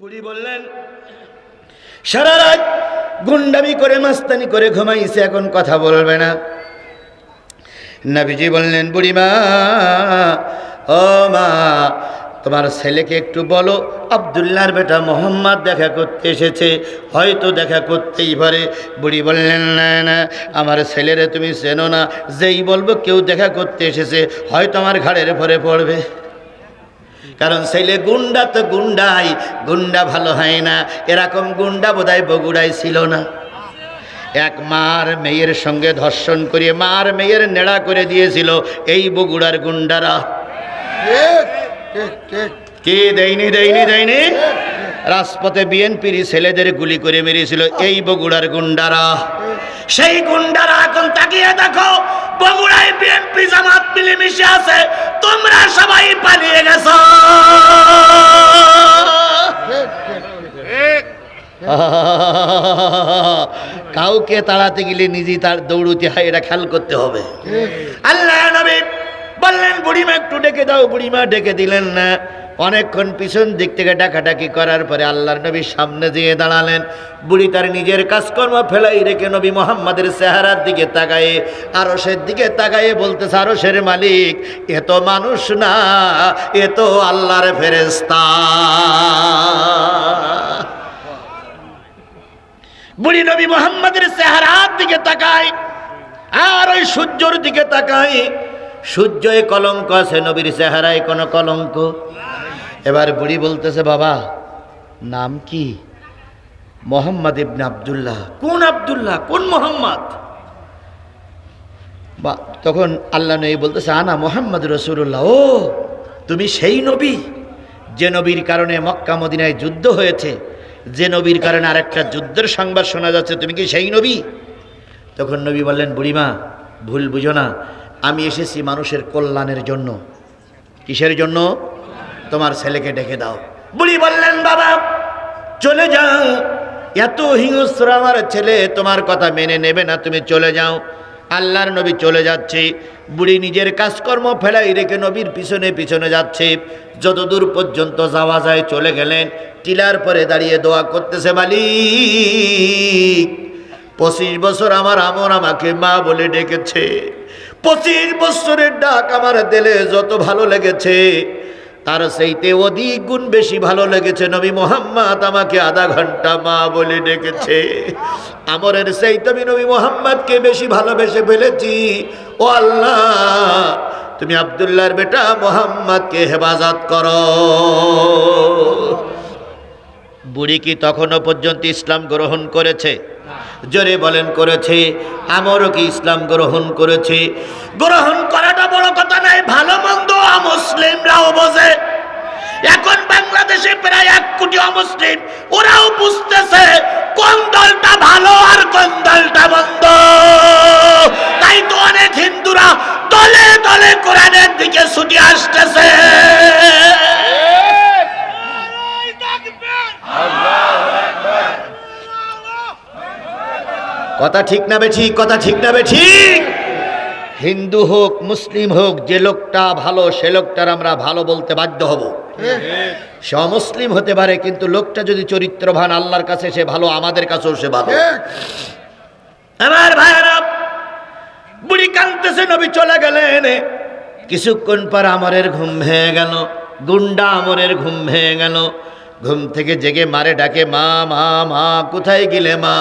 বুড়ি বললেন, সারা রাত গুন্ডামি করে, মাস্তানি করে ঘুমাইছে, এখন কথা বলবে না। নাবিজি বললেন বুড়িমা ও মা, তোমার ছেলেকে একটু বলো, আবদুল্লাহর বেটা মোহাম্মদ দেখা করতে এসেছে, হয়তো দেখা করতেই পারে। বুড়ি বললেন, না না, আমার ছেলেরে তুমি চেনো না, যেই বলব কেউ দেখা করতে এসেছে, হয়তো আমার ঘাড়ের ভরে পড়বে। কারণ ছেলে গুন্ডা তো গুন্ডাই, গুন্ডা ভালো হয় না। এরকম গুন্ডা বোধহয় বগুড়ায় ছিল না। এক মার মেয়ের সঙ্গে ধর্ষণ করিয়ে, মার মেয়ের নেড়া করে দিয়েছিল এই বগুড়ার গুন্ডারা। কে দেয়নি দেয়নি দেয়নি? রাজপথে বিএনপির ছেলেদের গুলি করে মেরেছিল এই বগুড়ার গুন্ডারা। সেই গুন্ডারা এখন তাকিয়ে দেখো বগুড়ায় বিএনপি জামাত মিলেমিশে আছে তোমরা সবাই পালিয়ে গেছ। কাউকে তাড়াতে গেলে নিজেই তার দৌড়তে হয় এটা খেয়াল করতে হবে। আল্লাহ নবী বললেন, বুড়িমা, একটু ডেকে দাও। বুড়িমা ডেকে দিলেন না। অনেকক্ষণ পিছন দিক থেকে ডাকাডাকি করার পরে আল্লাহর নবী সামনে দিয়ে দাঁড়ালেন। বুড়ি তার নিজের কাজকর্ম ফেলাই রেখে নবী মোহাম্মদের চেহারার দিকে তাকায়ে আরসের দিকে তাকায়ে বলতেছে আরসের মালিক, এ তো মানুষ না, এ তো আল্লাহর ফেরেস্তা বুড়ি নবী মোহাম্মদের চেহারার দিকে তাকায়, আর ওই সূর্যর দিকে তাকায় সূর্যে কলঙ্ক আছে নবীর চেহারায় কোনো কলঙ্ক। এবার বুড়ি বলতেছে, বাবা, নাম কি? মোহাম্মদ ইবনে আবদুল্লাহ। কোন আবদুল্লাহ? কোন মোহাম্মদ? বা, তখন আল্লাহ নবী বলতেছে, আনা মোহাম্মদ রসুল্লাহ ও, তুমি সেই নবী যে নবীর কারণে মক্কা, মদিনায় যুদ্ধ হয়েছে। যে নবীর কারণে আরেকটা যুদ্ধের সংবাদ শোনা যাচ্ছে, তুমি কি সেই নবী? তখন নবী বললেন, বুড়িমা, ভুল বুঝো না। আমি এসেছি মানুষের কল্যাণের জন্য। কিসের জন্য? তোমার ছেলেকে ডেকে দাও। বুড়ি বললেন, বাবা, চলে যাও। এত হিংস্র আমার ছেলে তোমার কথা মেনে নেবে না, তুমি চলে যাও। আল্লাহর নবী চলে যাচ্ছে। বুড়ি নিজের কাজকর্ম ফেলাই রেখে নবীর পিছনে পিছনে যাচ্ছে। যতদূর পর্যন্ত যাওয়া যায় চলে গেলেন। টিলার পরে দাঁড়িয়ে দোয়া করতেছে, মালিক, পঁচিশ বছর আমার আমর আমাকে মা বলে ডেকেছে। পঁচিশ বছরের ডাক আমার দিলে যত ভালো লেগেছে, তার সেইতে অধিক গুণ বেশি ভালো লেগেছে। নবী মোহাম্মদ আমাকে আধা ঘণ্টা মা বলে ডেকেছে। আমরের সেইতে আমি নবী মোহাম্মদকে বেশি ভালোবেসে ফেলেছি। ও আল্লাহ, তুমি আবদুল্লাহর বেটা মোহাম্মদকে হেফাজত করো। বুড়ি কি তখনও পর্যন্ত ইসলাম গ্রহণ করেছে? জোরে বলেন, করেছে। আমারও কি ইসলাম গ্রহণ করেছে? গ্রহণ করাটা বড় কথা নাই ভালো মন্দ মুসলিমরাও বোঝে। এখন বাংলাদেশে প্রায় এক কোটি অমুসলিম, ওরাও বুঝতেছে কোন দলটা ভালো আর কোন দলটা মন্দ। তাই তো অনেক হিন্দুরা দলে দলে কোরআনের দিকে ছুটি আসতেছে। কথা ঠিক না বে ঠিক কথা ঠিক না বে ঠিক। হিন্দু হোক মুসলিম হোক যে লোকটা ভালো সে লোকটার আমরা ভালো বলতে বাধ্য হব। সে অমুসলিম হতে পারে কিন্তু লোকটা যদি চরিত্রভান আল্লাহর কাছে সে ভালো আমাদের কাছেও সে ভালো। আমার ভাইয়েরা বুড়ি কানতেছে নবী চলে গেলেন। কিছুক্ষণ পর আমরের ঘুম ভেঙে গেল গুন্ডা আমরের ঘুম ভেঙে গেল। ঘুম থেকে জেগে মারে ডাকে, মা মা মা, কোথায় গেলে মা?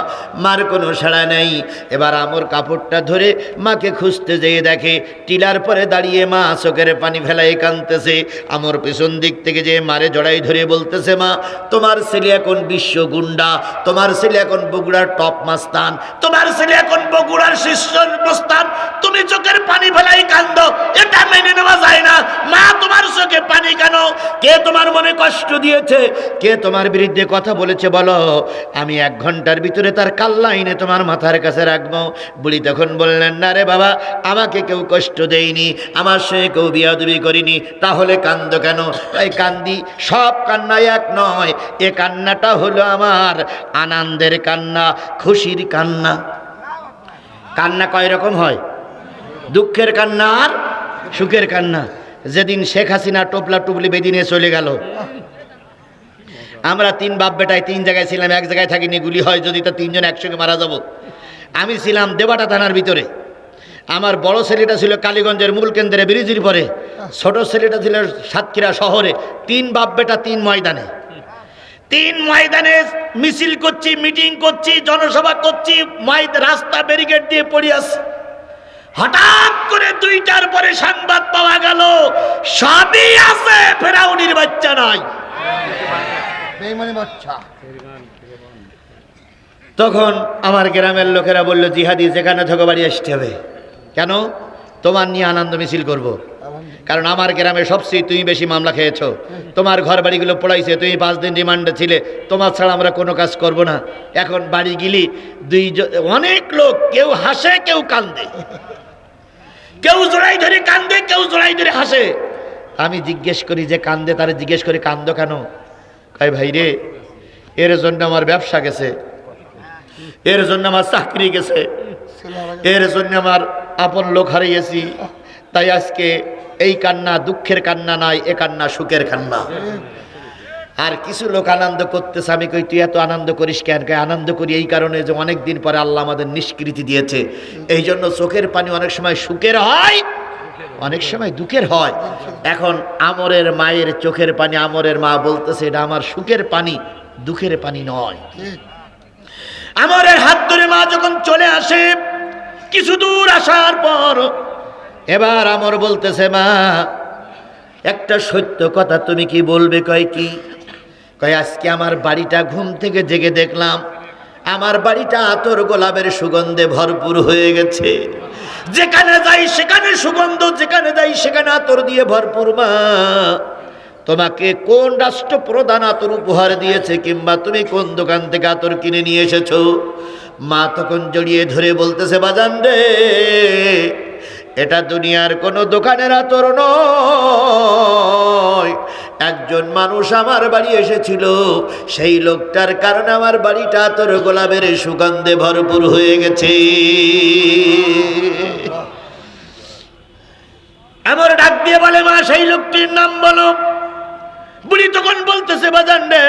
মার কোনো সাড়া নেই। এবার আমর কাপড়টা ধরে মাকে খুঁজতে যেয়ে দেখে টিলার পরে দাঁড়িয়ে মা চোখের পানি ফেলাই কানতেছে আমর পেছন দিক থেকে যে মারে জড়াই ধরে বলতেছে, মা, তোমার ছেলে এখন বিশ্ব গুন্ডা, তোমার ছেলে এখন বগুড়ার টপ মাস্তান, তোমার ছেলে এখন বগুড়ার শীর্ষ মস্তান, তুমি চোখের পানি ফেলাই কান্দ, এটা মেনে নেওয়া যায় না। মা, তোমার চোখে পানি কেন? কে তোমার মনে কষ্ট দিয়েছে? কে তোমার বিরুদ্ধে কথা বলেছে বলো? আমি এক ঘণ্টার ভিতরে তার কাল্লা এনে তোমার মাথার কাছে রাখব। বুড়ি তখন বললেন, না রে বাবা, আমাকে কেউ কষ্ট দেয়নি, আমার সঙ্গে কেউ বিয়াদবি করিনি। তাহলে কান্দ কেন? তাই কান্দি, সব কান্নায় এক নয়, এ কান্নাটা হলো আমার আনন্দের কান্না, খুশির কান্না। কান্না কয় রকম হয়? দুঃখের কান্না আর সুখের কান্না। যেদিন শেখ হাসিনা টোপলা টুপলি বেদিনে চলে গেল আমরা তিন বাপ বেটায় তিন জায়গায় ছিলাম, এক জায়গায় থাকিনি, গুলি হয় যদি তো তিনজন একসঙ্গে মারা যাব। আমি ছিলাম দেবাটা থানার ভিতরে। আমার বড় ছেলেটা ছিল কালীগঞ্জের মূল কেন্দ্রে ব্রিজির পরে। ছোট ছেলেটা ছিল সাতক্ষীরা শহরে। তিন বাপ বেটা তিন ময়দানে। তিন ময়দানে মিছিল করছি, মিটিং করছি, জনসভা করছি রাস্তা ব্যারিকেড দিয়ে পড়ে আছে। হঠাৎ করে দুইটার পরে সংবাদ পাওয়া গেল, সবই আছে, ফেরাউনির বাচ্চা নাই। তখন আমার গ্রামের লোকেরা বলল, জিহাদি যেখানে থেকে বাড়ি আসতে হবে। কেন? তোমার নিয়ে আনন্দ মিছিল করব। কারণ আমার গ্রামে সবচেয়ে তুমি বেশি মামলা খেয়েছো। তোমার ঘর বাড়িগুলো পড়াইছে, তুমি পাঁচ দিন রিমান্ডে ছিলে। তোমার ছাড়া আমরা কোনো কাজ করব না। এখন বাড়ি গিলি, দুই অনেক লোক, কেউ হাসে, কেউ কান্দে। কেউ জোড়াই ধরে কান্দে, কেউ জোড়াই ধরে হাসে। আমি জিজ্ঞেস করি, যে কান্দে, তারা জিজ্ঞেস করি কান্দ কেন? কয় ভাই রে, এর জন্য আমার ব্যবসা গেছে, এর জন্য আমার চাকরি গেছে, এর জন্য আমার আপন লোক হারিয়েছি, তাই আজকে এই কান্না দুঃখের কান্না নাই, এ কান্না সুখের কান্না। আর কিছু লোক আনন্দ করতেছে, আমি কই, তুই এত আনন্দ করিস কেন? কে আনন্দ করি এই কারণে যে অনেক দিন পরে আল্লাহ আমাদের নিষ্কৃতি দিয়েছে। এই জন্য চোখের পানি অনেক সময় সুখের হয় অনেক সময় দুঃখের হয়। এখন আমরের মায়ের চোখের পানি, আমরের মা বলতেছে, এটা আমার সুখের পানি, দুঃখের পানি নয়। আমরের হাত ধরে মা যখন চলে আসে, কিছু দূর আসার পর এবার আমর বলতেছে, মা, একটা সত্য কথা তুমি কি বলবে? কয় কি? কয়, আজকে আমার বাড়িটা ঘুম থেকে জেগে দেখলাম। আমার বাড়িটা আতর গোলাপের সুগন্ধে ভরপুর হয়ে গেছে। যেখানে যাই সেখানে সুগন্ধ, যেখানে যাই সেখানে আতর দিয়ে ভরপুর মা। তোমাকে কোন রাষ্ট্র প্রধান আতর উপহার দিয়েছে কিংবা তুমি কোন দোকান থেকে আতর কিনে নিয়ে এসেছ? মা তখন জড়িয়ে ধরে বলতেছে, বাজান রে, এটা দুনিয়ার কোনো দোকানের আতর নয়। একজন মানুষ আমার বাড়ি এসেছিল, সেই লোকটার কারণে আমার বাড়িটা তোর গোলাপের সুগন্ধে ভরপুর হয়ে গেছে। আমার ডাক দিয়ে বলে, মা, সেই লোকটির নাম বলো। বুড়ি তখন বলতেছে, বাজান রে,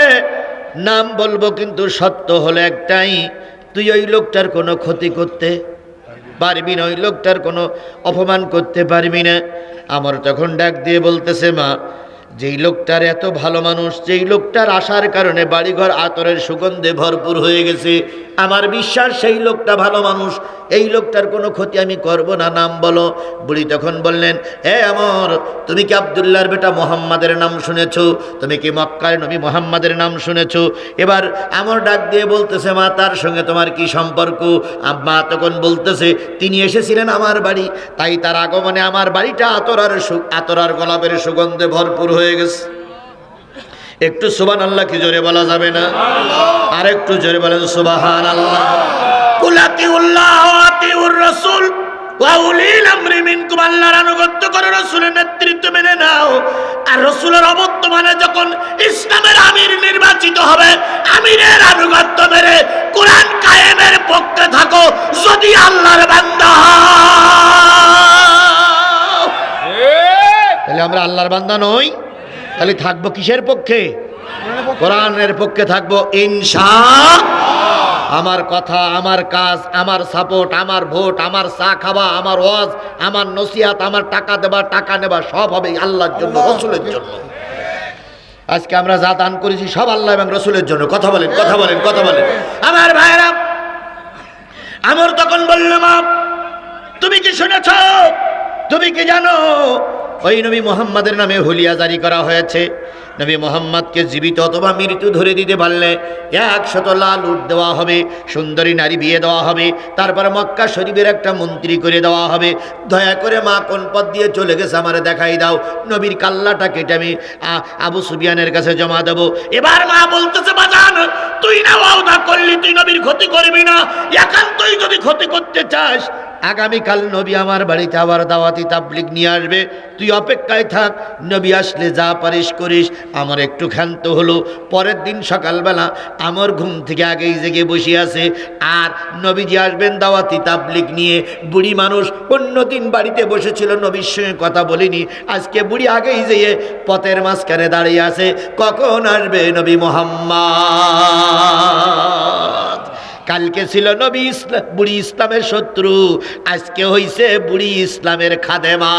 নাম বলব কিন্তু সত্য হলো একটাই, তুই ওই লোকটার কোনো ক্ষতি করতে পারবি না, ওই লোকটার কোনো অপমান করতে পারবি না। আমার তখন ডাক দিয়ে বলতেছে, মা যেই লোকটার এত ভালো মানুষ, যেই লোকটার আসার কারণে বাড়িঘর আতরের সুগন্ধে ভরপুর হয়ে গেছে, আমার বিশ্বাস সেই লোকটা ভালো মানুষ, এই লোকটার কোনো ক্ষতি আমি করব না, নাম বলো। বুড়ি তখন বললেন, হে আমর, তুমি কি আবদুল্লাহর বেটা মোহাম্মদের নাম শুনেছ? তুমি কি মক্কার নবী মোহাম্মদের নাম শুনেছ? এবার আমর ডাক দিয়ে বলতেছে, মা, তার সঙ্গে তোমার কি সম্পর্ক? মা তখন বলতেছে, তিনি এসেছিলেন আমার বাড়ি, তাই তার আগমনে আমার বাড়িটা আতরার আতরার গোলাপের সুগন্ধে ভরপুর হয়ে গেছে। একটু সুবান আল্লাহ কি জোরে বলা যাবে না? আর একটু জোরে বলেন সুবাহান আল্লাহ কুলাতি উল্লাহ আতিউর রাসূল ওয়া উলিল আমরি মিনকুম আল্লাহর আনুগত্য করো রাসূলের নেতৃত্ব মেনে নাও। আর রাসূলের অবর্তমানে যখন ইসলামের আমির নির্বাচিত হবে আমিরের আনুগত্য কোরআন কায়েমের পক্ষে থাকো যদি আল্লাহর বান্দা তাহলে আমরা আল্লাহর বান্দা নই। তাহলে থাকব কিসের পক্ষে? কোরআনের পক্ষে থাকব ইনশা আমার কথা আমার কাজ আমার সাপোর্ট আমার ভোট আমার চা খাওয়া আমার ওয়াজ আমার নসিহাত আমার টাকা দেবা টাকা নেবা সব হবে আল্লাহর জন্য রসুলের জন্য। আজকে আমরা যা দান করেছি সব আল্লাহ এবং রসুলের জন্য। কথা বলেন কথা বলেন কথা বলেন। আমার ভাইরা আমার তখন বললাম তুমি কি শুনেছ? তুমি কি জানো? ওই নবী মোহাম্মদের নামে হুলিয়া জারি করা হয়েছে। নবী মোহাম্মদকে জীবিত অথবা মৃত্যু ধরে দিতে পারলে একশত লাল উট দেওয়া হবে, সুন্দরী নারী বিয়ে দেওয়া হবে, তারপর মক্কা শরীফের একটা মন্ত্রী করে দেওয়া হবে। দয়া করে মা কোন পথ দিয়ে চলে গেছে আমার দেখাই দাও। নবীর কাল্লাটা কেটে আমি আবু সুবিয়ানের কাছে জমা দেব। এবার মা বলতেছে, বাজান, তুই না ওয়াদা করলি, তুই নবীর ক্ষতি করবি না। একান্তই যদি ক্ষতি করতে চাস আগামীকাল নবী আমার বাড়িতে আবার দাওয়াতি তাবলিগ নিয়ে আসবে। তুই অপেক্ষায় থাক, নবী আসলে যা পারিস করিস। আমার একটু ক্ষান্ত হলো। পরের দিন সকালবেলা আমার ঘুম থেকে আগেই জেগে বসে আছে। আর নবীজি আসবেন দাওয়াতি তাবলিগ নিয়ে। বুড়ি মানুষ অন্য দিন বাড়িতে বসেছিল, নবীর সঙ্গে কথা বলিনি। আজকে বুড়ি আগেই যেয়ে পথের মাঝখানে দাঁড়িয়ে আছে। কখন আসবে নবী মোহাম্মদ? কালকে ছিল নবী ইসলাম বুড়ি ইসলামের শত্রু। আজকে হইছে বুড়ি ইসলামের খাদেমা।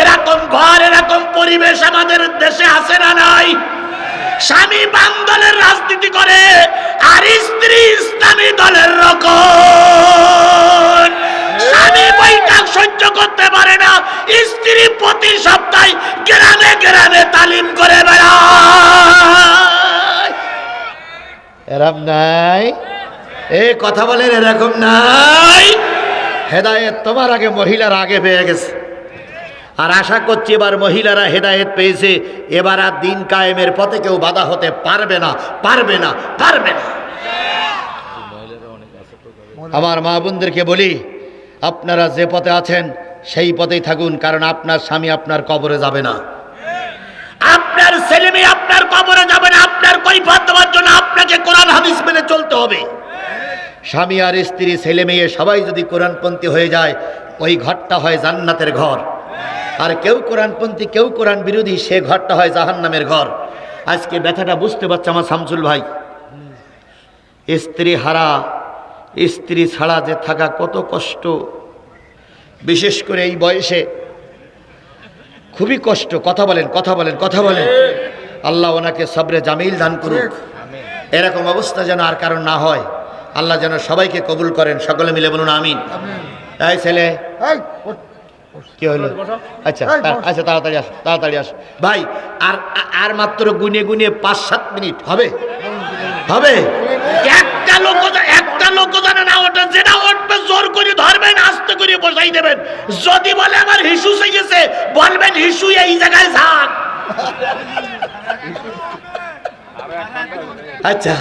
এরকম ঘর, এরকম পরিবেশ আমাদের দেশে আছে না নাই? স্বামী বাম দলের রাজনীতি করে, আর স্ত্রী ইসলামী দলের রকম। স্বামী বৈঠক সহ্য করতে পারে না, স্ত্রী প্রতি সপ্তাহে গ্রামে গ্রামে তালিম করে বেড়ায়। এরম নাই? এ কথা বলেন, এরকম নাই? হেদায়েত তোমার আগে, মহিলার আগে পেয়ে গেছে। আর আশা করছি এবার মহিলারা হেদায়েত পেয়েছে, এবার আর দিন কায়েমের পথে কেউ বাধা হতে পারবে না পারবে না পারবে না। আমার মা বোনদেরকে বলি, আপনারা যে পথে আছেন, সেই পথেই থাকুন, কারণ আপনার স্বামী আপনার কবরে যাবে না। আপনার ছেলে মেয়ে আপনার কবরে যাবে না আপনার কৈফাত দেওয়ার জন্য আপনাকে কোরআন হাদিস মেনে চলতে হবে। স্বামী আর স্ত্রী, ছেলে মেয়ে সবাই যদি কোরআনপন্থী হয়ে যায়, ওই ঘরটা হয় জান্নাতের ঘর। আর কেউ কোরআনপন্থী, কেউ কোরআন বিরোধী, সে ঘরটা হয় জাহান্নামের ঘর। আজকে ব্যথাটা বুঝতে পারছে আমার শামসুল ভাই। স্ত্রী হারা, স্ত্রী ছাড়া যে থাকা কত কষ্ট। বিশেষ করে এই বয়সে। খুবই কষ্ট। কথা বলেন কথা বলেন কথা বলেন। আল্লাহ ওনাকে সবরে জামিল দান করুক। এরকম অবস্থা যেন আর কারণ না হয়। আল্লাহ যেন সবাইকে কবুল করেন সকলে মিলে বলুন আমিন। এই ছেলে কি হলো আচ্ছা আচ্ছা তাড়াতাড়ি আস তাড়াতাড়ি আস। ভাই আর আর মাত্র গুনে গুনে পাঁচ সাত মিনিট হবে? হবে? একটা লোক একটা লোক জানে না ওটা যেটা উঠবে জোর করে ধরবেন আস্তে করে বসাই দেবেন। যদি বলে আমার হিসু গেছে বলবেন হিসু এই জায়গায় যান আচ্ছা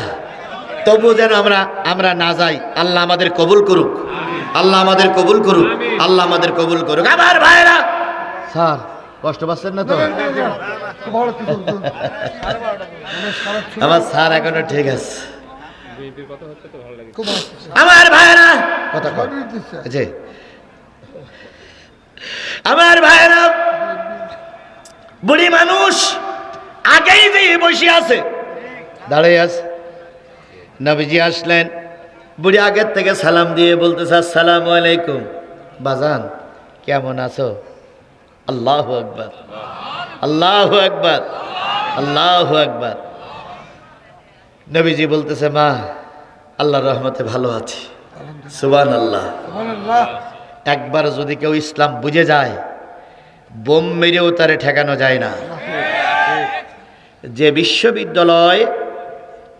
তবু যেন আমরা আমরা না যাই আল্লাহ আমাদের কবুল করুক। আল্লাহ আমাদের কবুল করুক আল্লাহ আমাদের কবুল করুক। আমার ভাইরা! স্যার কষ্ট পাচ্ছেন না তো। আমার স্যার এখনও ঠিক আছে। খুব ভালো কিছু। আমার ভাইরা! কথা জি। আমার ভাইরা বুড়ি মানুষ আগেই যে বসে আছে দাঁড়িয়ে আছে নবীজি আসলেন। বুড়ি আগের থেকে সালাম দিয়ে বলতেছে আসসালামু আলাইকুম। বাজান কেমন আছো? আল্লাহ আকবার। আল্লাহ আকবার। আল্লাহ আকবার। নবীজি বলতেছে মা আল্লাহর রহমতে ভালো আছি। সুবান আল্লাহ একবার যদি কেউ ইসলাম বুঝে যায় বোম মেরেও তারে ঠেকানো যায় না। যে বিশ্ববিদ্যালয়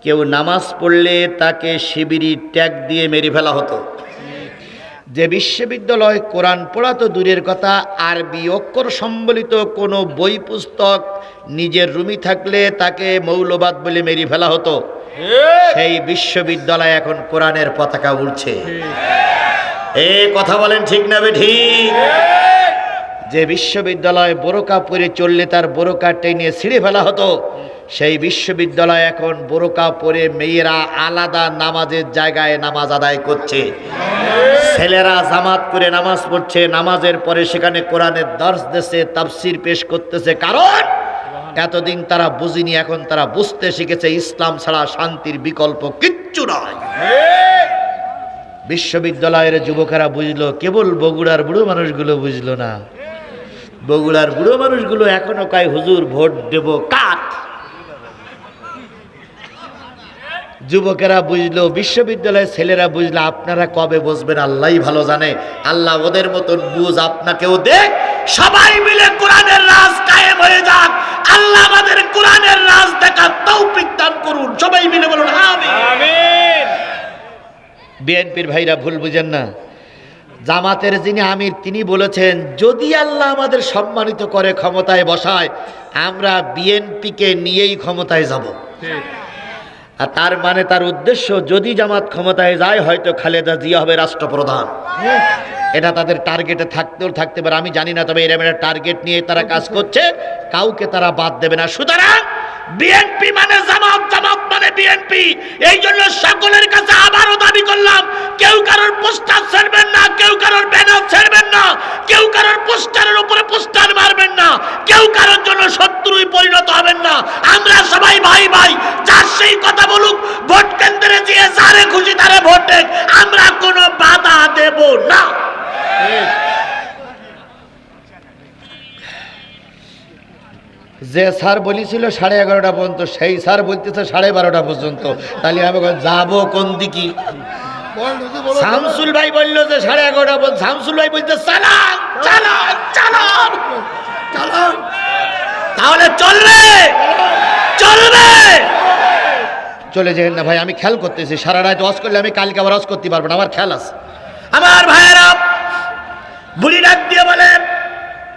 কেউ নামাজ পড়লে তাকে শিবিরি ট্যাগ দিয়ে মেরে ফেলা হতো। যে বিশ্ববিদ্যালয় কোরআন পড়া তো দূরের কথা, আরবি অক্ষর সম্বলিত কোনো বই পুস্তক নিজের রুমি থাকলে তাকে মৌলবাদ বলে মেরে ফেলা হতো। সেই বিশ্ববিদ্যালয় এখন কোরআনের পতাকা উড়ছে। এ কথা বলেন ঠিক না বে ঠিক যে বিশ্ববিদ্যালয় বোরকা পরে চললে তার বোরকা টেনে ছিঁড়ে ফেলা হতো। সেই বিশ্ববিদ্যালয় এখন বোরকা পরে মেয়েরা আলাদা নামাজের জায়গায় নামাজ আদায় করছে। ছেলেরা জামাত করে নামাজ পড়ছে, নামাজের পরে সেখানে কোরআনের দর্শ দেশে তাফসির পেশ করতেছে। কারণ এতদিন তারা বুঝিনি, এখন তারা বুঝতে শিখেছে, ইসলাম ছাড়া শান্তির বিকল্প কিচ্ছু নয়। বিশ্ববিদ্যালয়ের যুবকেরা বুঝলো, কেবল বগুড়ার বুড়ো মানুষগুলো বুঝলো না। বগুড়ার বুড়ো মানুষগুলো এখনও কয়, হুজুর, ভোট দেব কাঠ যুবকেরা বুঝলো বিশ্ববিদ্যালয়ের ছেলেরা বুঝলো আপনারা কবে বসবেন আল্লাহই ভালো জানে। আল্লাহ ওদের মতন বুঝ আপনাকেও দেখ। সবাই মিলে কোরআনের রাজ কায়েম হয়ে যাক। আল্লাহ আমাদের কোরআনের রাজ দেখার তৌফিক দান করুন। সবাই মিলে বলুন আমিন। বিএনপির ভাইরা ভুল বুঝেন না। জামাতের যিনি আমির তিনি বলেছেন যদি আল্লাহ আমাদের সম্মানিত করে ক্ষমতায় বসায় আমরা বিএনপিকে নিয়েই ক্ষমতায় যাব। আর তার মানে তার উদ্দেশ্য, যদি জামাত ক্ষমতায় যায়, হয়তো খালেদা জিয়া হবে রাষ্ট্রপ্রধান। এটা তাদের টার্গেটে থাকতেও থাকতে পারে, আমি জানি না, তবে এরকম একটা টার্গেট নিয়ে তারা কাজ করছে, কাউকে তারা বাদ দেবে না। সুতরাং বিএনপি মানে জামাত জামাত মানে বিএনপি। এই জন্য সকলের কাছে আবারও দাবি করলাম, কেউ কারোর পোস্টার ছাড়বেন না, কেউ কারোর ব্যানার ছাড়বেন না, কেউ কারোর পোস্টারের উপরে পোস্টার মারবেন না, কেউ কারোর জন্য শত্রুই পরিণত হবেন না। আমরা সবাই ভাই ভাই, যার সেই কথা বলুক, ভোট কেন্দ্রে গিয়ে যারে খুশি তারে ভোট আমরা কোনো বাধা দেব না। যে স্যার বলেছিল সাড়ে এগারোটা পর্যন্ত, সেই স্যার বলতেছে সাড়ে বারোটা পর্যন্ত। তাহলে আমি যাব কোন দিকে? শামসুল ভাই বলল যে সাড়ে এগারোটা পর্যন্ত, শামসুল ভাই বলতে, চালান চালান চালান। চালান তাহলে চলবে চলবে। চলে যেন না ভাই, আমি খেয়াল করতেছি, সারা রাত ওয়াজ করলে আমি কালকে আবার ওয়াজ করতে পারব না, আমার খেয়াল আছে। আমার ভাইয়েরা, বুড়ি ডাক দিয়ে বলে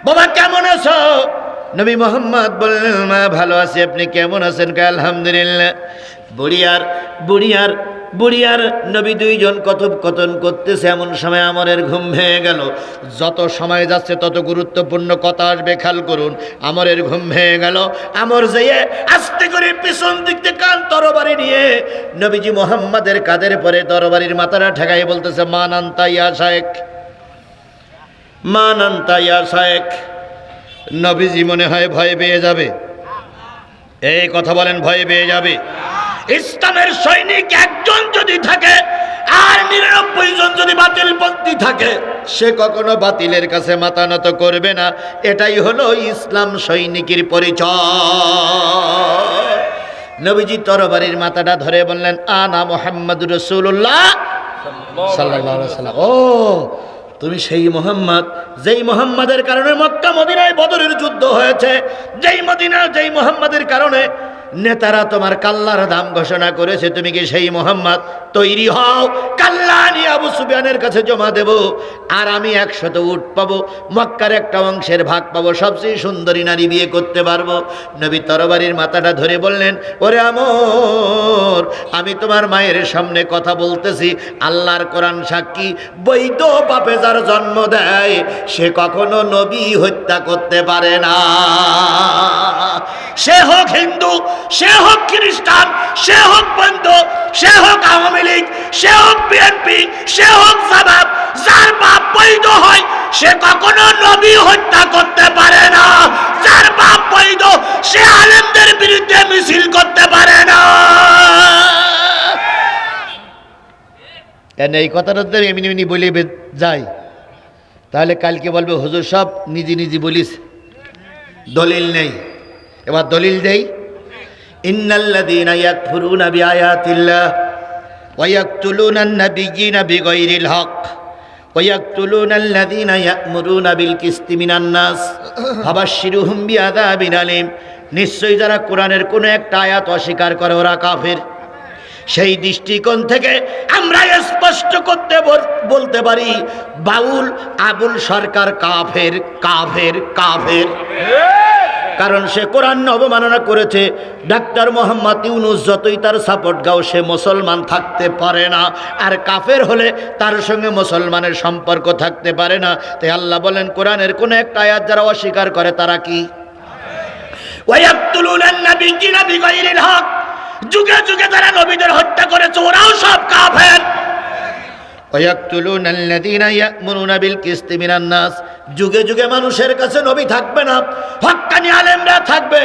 বাবা কেমন আছো? নবী মোহাম্মদ বললেন, মা, ভালো আছি, আপনি কেমন আছেন? কে আলহামদুলিল্লাহ। বুড়িয়ার বুড়িয়ার বুড়িয়ার নবী দুইজন কথোপকথন করতেছে, এমন সময় আমরের ঘুম ভেঙে গেল। যত সময় যাচ্ছে, তত গুরুত্বপূর্ণ কথা আসবে, খেয়াল করুন, আমরের ঘুম ভেঙে গেল। আমর যেয়ে আস্তে করে পিছন দিক থেকে কান তরবারি নিয়ে নবীজি মোহাম্মদের কাদের পরে তরবারির মাথাটা ঠেকাই বলতেছে মান আন্তা ইয়া শায়েক মান আন্তা শায়েক নবীজি মনে হয় ভয় পেয়ে যাবে। এই কথা বলেন, ভয় পেয়ে যাবে। ইসলামের সৈনিক একজন যদি থাকে, আর নিরানব্বই জন যদি বাতিলপন্থী থাকে, সে কখনো বাতিলের কাছে মাথা নত করবে না। এটাই হলো ইসলাম সৈনিকের পরিচয়। নবীজি তরবারির মাথাটা ধরে বললেন, আনা মোহাম্মদ রসুল্লাহ আলাইহি সাল্লাম ও তুমি সেই মোহাম্মদ, যেই মোহাম্মদের কারণে মক্কা, মদিনায় বদরের যুদ্ধ হয়েছে, যেই মদিনা, যেই মোহাম্মদের কারণে নেতারা তোমার কাল্লার দাম ঘোষণা করেছে, তুমি কি সেই মোহাম্মদ? তৈরি হও, কাল্লা নিয়ে আবু সুবিয়ানের কাছে জমা দেব, আর আমি একশত উঠ পাবো, মক্কার একটা অংশের ভাগ পাবো, সবচেয়ে সুন্দরী নারী বিয়ে করতে পারব। নবী তরবারির মাথাটা ধরে বললেন, ওরে আমর, আমি তোমার মায়ের সামনে কথা বলতেছি, আল্লাহর কোরআন সাক্ষী, বৈধ বাপে যার জন্ম দেয়, সে কখনো নবী হত্যা করতে পারে না। সে হোক হিন্দু সে হোক খ্রিস্টান, সে হোক বন্ধ, সে হোক আওয়ামী লীগ, সে হোক বিএনপি, সে হোক জামাত, যার বাপ বৈধ হয়, সে কখনো নবী হত্যা করতে পারে না। যার বাপ বৈধ, সে আলেমদের বিরুদ্ধে মিছিল করতে পারে না। এই কথাটা এমনি এমনি বলে যাই। তাহলে কালকে বলবে, হুজুর সব নিজে নিজে বলিস। দলিল নেই। এবার দলিল দেই। ইন্নাল্লাযীনা হক নিশ্চয়ই যারা কোরআনের কোনো একটা আয়াত অস্বীকার করে ওরা কাফের। সেই দৃষ্টিকোণ থেকে আমরা স্পষ্ট করতে বল- বলতে পারি, বাউল, আবুল সরকার কাফের কাফের কাফের। কারণ সে কোরআন অবমাননা করেছে। ডাক্তার মোহাম্মদ ইউনুস যতই তার সাপোর্ট গাও, সে মুসলমান থাকতে পারে না। আর কাফের হলে তার সঙ্গে মুসলমানের সম্পর্ক থাকতে পারে না। তাই আল্লাহ বলেন, কোরআনের কোনো একটা আয়াত যারা অস্বীকার করে, তারা কি? যুগে যুগে তারা নবীদের হত্যা করেছে, ওরাও সব কাফের। আল্লাযীনা ইয়া'মুরুনা বিল কিসতি মিনান নাস যুগে যুগে মানুষের কাছে নবী থাকবে না। হক্কানি আলেমরা থাকবে।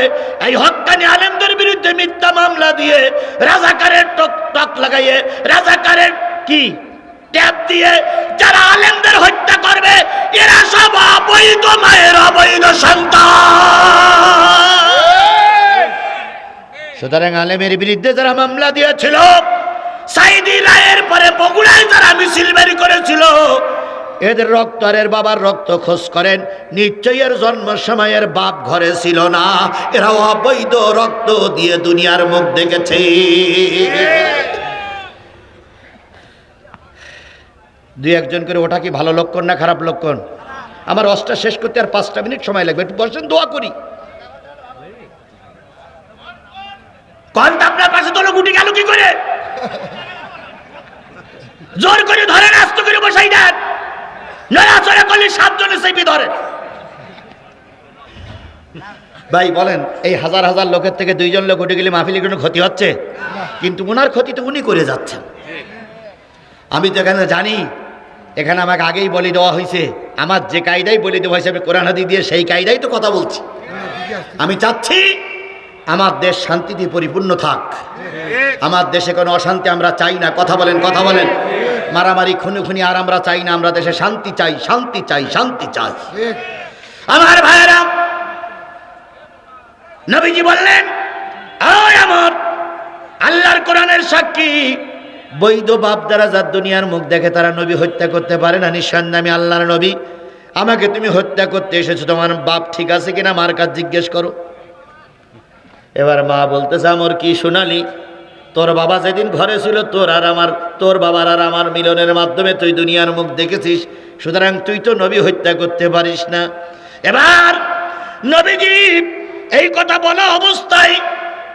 এই হক্কানি আলেমদের বিরুদ্ধে মিথ্যা মামলা দিয়ে রাজাকারের টক টক লাগাইয়ে, রাজাকারের কি? ট্যাপ দিয়ে যারা আলেমদের হত্যা করবে, এরা সব অবৈধ মায়ের অবৈধ সন্তান। সুতরাং আলেমের বিরুদ্ধে যারা মামলা দিয়েছিল সাইদি রায়ের পরে বগুড়ায় যারা মিছিল বের করেছিল, এদের রক্ত আর এর বাবার রক্ত খোঁজ করেন। নিশ্চয়ই এর জন্ম সময়ের বাপ ঘরে ছিল না। এরা অবৈধ রক্ত দিয়ে দুনিয়ার মুখ দেখেছে। দুই একজন করে, ওটা কি ভালো লক্ষণ না খারাপ লক্ষণ? আমার অষ্টা শেষ করতে আর পাঁচটা মিনিট সময় লাগবে। একটু বসেন, দোয়া করি। কনটা আপনার পাশে তোলো, গুটি গেল কি করে? জোর করে ধরে আস্ত করে বসাই দেন। নড়াচড়া করলে সাতজনে সেপি ধরে। ভাই, বলেন, এই হাজার হাজার লোকের থেকে দুইজন লোক উঠে গেলে মাহফিলের কোনো ক্ষতি হচ্ছে? কিন্তু ওনার ক্ষতি তো উনি করে যাচ্ছেন। আমি তো এখানে জানি, এখানে আমাকে আগেই বলে দেওয়া হয়েছে, আমার যে কায়দাই বলে দেওয়া হয়েছে, আমি কোরআন হাদি দিয়ে সেই কায়দাই তো কথা বলছি। আমি চাচ্ছি, আমার দেশ শান্তিতে পরিপূর্ণ থাক। আমার দেশে কোনো অশান্তি আমরা চাই না, কথা বলেন কথা বলেন। মারামারি খুনি খুনি আর আমরা চাই না, আমরা দেশে শান্তি চাই শান্তি চাই শান্তি চাই। আমার ভাইয়েরা, নবীজি বললেন আল্লাহর কোরআনের সাক্ষী। বৈধ বাপ দ্বারা যার দুনিয়ার মুখ দেখে তারা নবী হত্যা করতে পারে না নিঃসন্দেহে আমি আল্লাহর নবী। আমাকে তুমি হত্যা করতে এসেছ, তোমার বাপ ঠিক আছে কিনা, মার কাছে জিজ্ঞেস করো। এবার মা বলতেছে, আমার, কি শোনালি? তোর বাবা যেদিন ঘরে ছিল, তোর আর আমার, তোর বাবার আর আমার মিলনের মাধ্যমে তুই দুনিয়ার মুখ দেখেছিস। সুতরাং তুই তো নবী হত্যা করতে পারিস না। এবার নবীজি এই কথা বলা অবস্থায়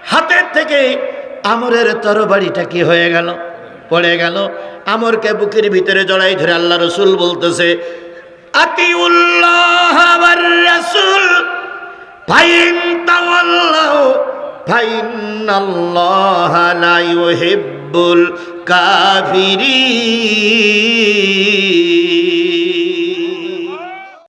হাতের থেকে আমরের তরবাড়িটা কি হয়ে গেল? পড়ে গেল। আমরকে বুকের ভিতরে জড়াই ধরে আল্লাহ রসুল বলতেছে, আতিউল্লাহ রাসূল, ফাইন ফাইন আল্লাহ লা ইউহিব্বুল কাফিরিন।